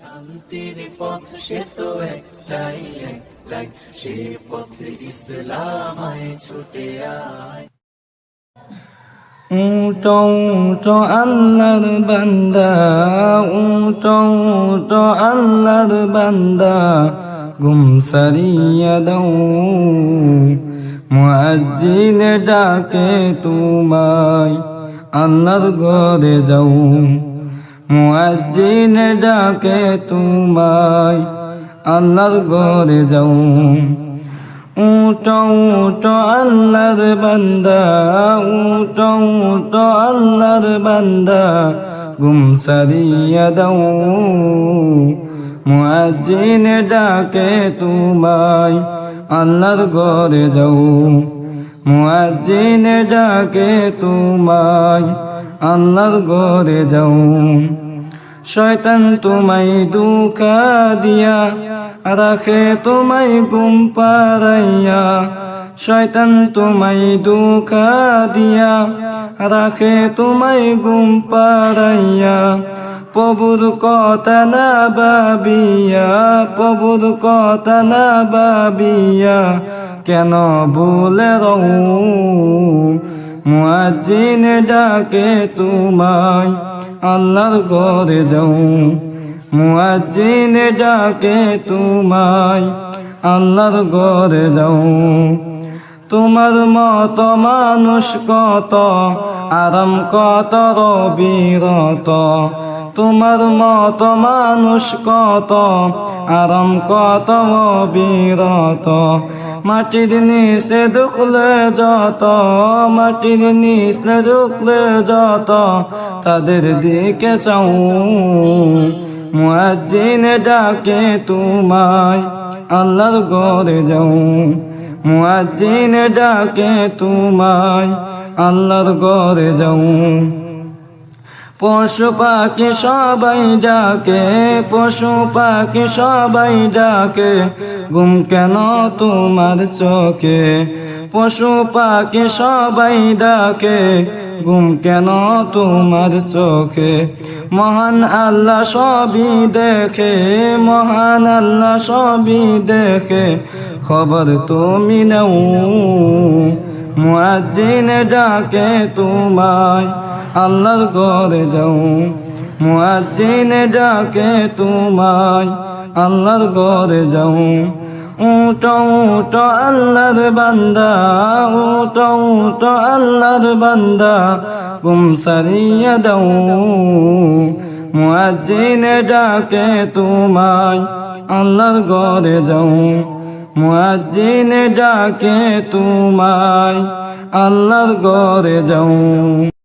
শান্তির পথ সে তো একটাই একটাই। সে পথে ইসলামায় ছুটে আয়। উট উট আল্লাহর বান্দা, উট উট আল্লাহর বান্দা সারিয়া দাও। মুআজ্জিন ডাকে তোমায়, আল্লাহর ঘরে যাও। মুআজ্জিন ডাকে তোমায়, আল্লাহর ঘরে যাও। উট উট আল্লাহর বান্দা উট উট আল্লাহর বান্দা গুম সারিয়া দাও। মুআজ্জিন ডাকে তোমায়, আল্লাহর ঘরে যাও। মুআজ্জিন ডাকে তোমায়, আল্লাহর ঘরে যাও। শয়তান তোমায় দুঃখা দিয়া, রাখে তোমায় গুম পারাইয়া শয়তান তোমায় দুঃখা দিয়া, রাখে তোমায় গুম পারাইয়া প্রভুর কথা না বাবিয়া প্রভুর কথা না বাবিয়া কেন বলে রও? মুআজ্জিন ডাকে তোমায়, আল্লাহর ঘরে যাও। মুআজ্জিন ডাকে তোমায়, আল্লাহর ঘরে যাও। তোমার মত মানুষ কত, আরাম কত রবিরত। তোমার মত মানুষ কত, আরাম কত বিরত। মাটির নিচে ঢুকলে যত, মাটির নিচে ঢুকলে যত, তাদের দিকে চাও। মুআজ্জিন ডাকে তোমায়, আল্লাহর ঘরে যাও। মুআজ্জিন ডাকে তোমায়, আল্লাহর ঘরে যাও। পশু পাখি সবাই ডাকে, পশু পাখি সবাই ডাকে, গুম কেন তোমার চোখে? পশু পাখি সবাই ডাকে, গুম কেন তোমার চোখে? মহান আল্লাহ সবই দেখে, মহান আল্লাহ সবই দেখে, খবর তুমি নাও মুআজ্জিন ডাকে তোমায়। আল্লাহর ঘরে যাও। মুআজ্জিন ডাকে তোমায়, আল্লাহর ঘরে যাও। উট উট আল্লাহর বান্দা উট উট আল্লাহর বান্দা গুম সারিয়া দাও। মুআজ্জিন ডাকে তোমায়, আল্লাহর ঘরে যাও। মুআজ্জিন ডাকে তোমায়, আল্লাহর ঘরে যাও।